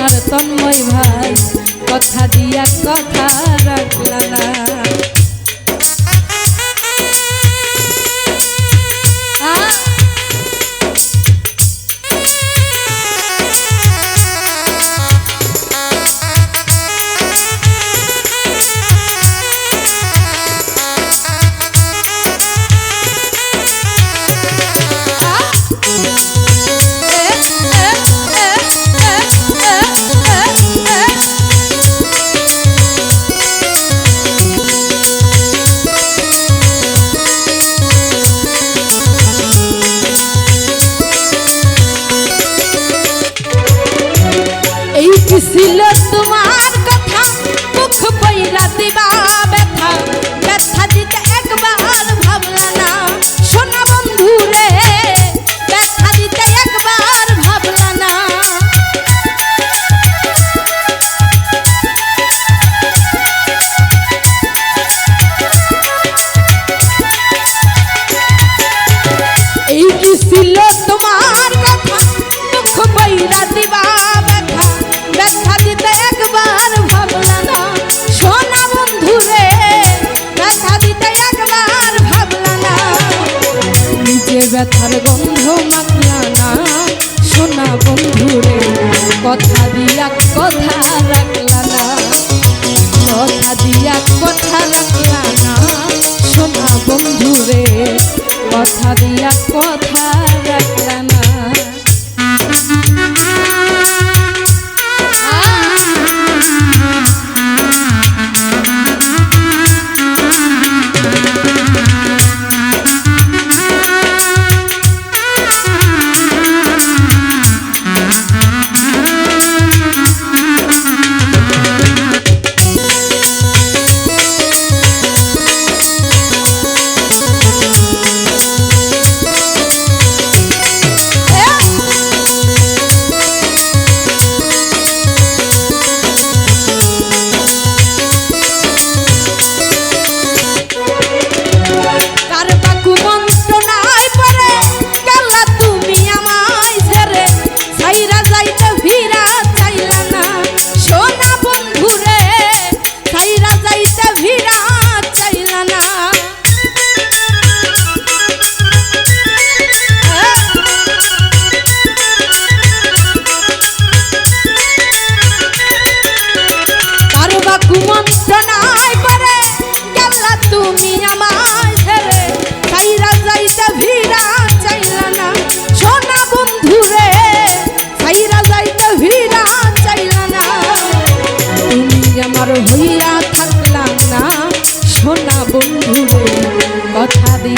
আমার তন্ময় ভাই কথা দিয়া কথা রাখলা না। débat. কথা দিয়া